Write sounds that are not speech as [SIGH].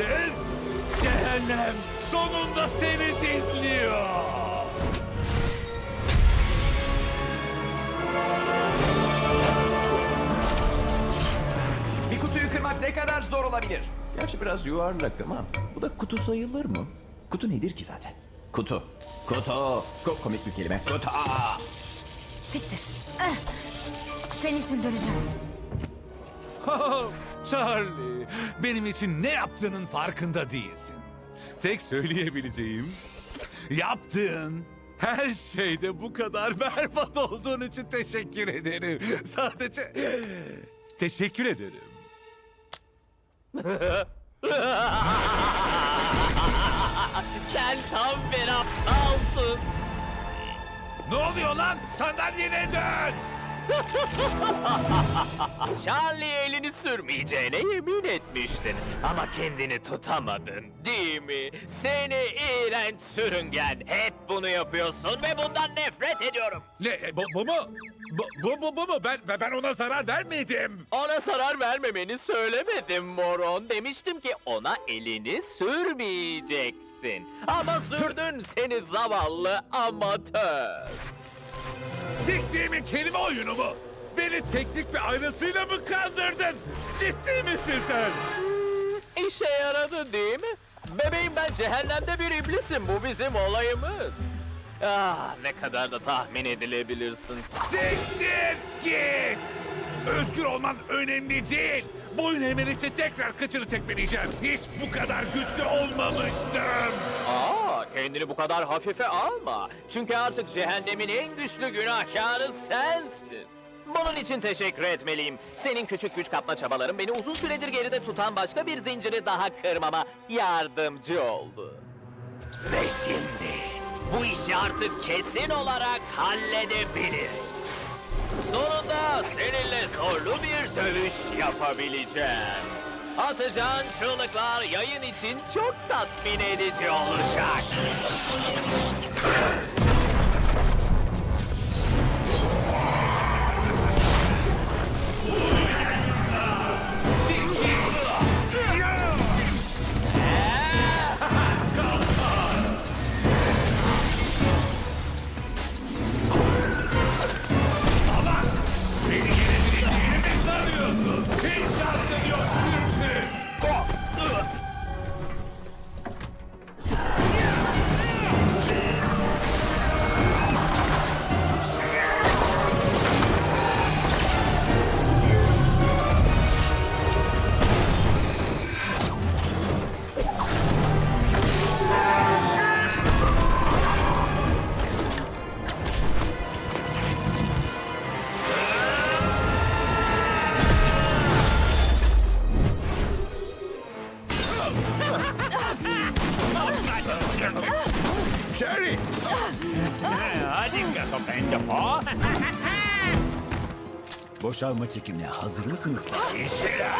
Siz cehennem sonunda seni dinliyor. Bir kutuyu kırmak ne kadar zor olabilir? Gerçi biraz yuvarlak ama bu da kutu sayılır mı? Kutu nedir ki zaten? Kutu. Kutu. Ko komik bir kelime. Kutu. Siktir. Ah. Senin için döneceğim. Charlie, benim için ne yaptığının farkında değilsin. Tek söyleyebileceğim, yaptığın her şeyde bu kadar berbat olduğun için teşekkür ederim. Sadece teşekkür ederim. [LAUGHS] Sen tam bir aptalsın. Ne oluyor lan? Sandalyene dön! [LAUGHS] Charlie elini sürmeyeceğine yemin etmiştin. Ama kendini tutamadın değil mi? Seni iğrenç sürüngen. Hep bunu yapıyorsun ve bundan nefret ediyorum. Ne, e, bu, bu mu? Bu, bu, bu, bu mu? Ben, ben- ben ona zarar vermedim. Ona zarar vermemeni söylemedim moron. Demiştim ki ona elini sürmeyeceksin. Ama sürdün seni zavallı amatör. Siktiğimin kelime oyunu mu? Beni teknik bir ayrıntıyla mı kandırdın? Ciddi misin sen? İşe yaradı değil mi? Bebeğim ben cehennemde bir iblisim. Bu bizim olayımız. Ah ne kadar da tahmin edilebilirsin. Siktir git! Özgür olman önemli değil. Boyun eğmelikçe tekrar kıçını tekmeleyeceğim. Hiç bu kadar güçlü olmamıştım. Aa kendini bu kadar hafife alma. Çünkü artık cehennemin en güçlü günahkarı sensin. Bunun için teşekkür etmeliyim. Senin küçük güç kapma çabaların beni uzun süredir geride tutan başka bir zinciri daha kırmama yardımcı oldu. Ve şimdi bu işi artık kesin olarak halledebiliriz. Sonunda seninle zorlu bir dövüş yapabileceğim. Atacağın çığlıklar yayın için çok tatmin edici olacak. Cherry. Hadi Gato po. Boşalma çekimine hazır mısınız? İşler.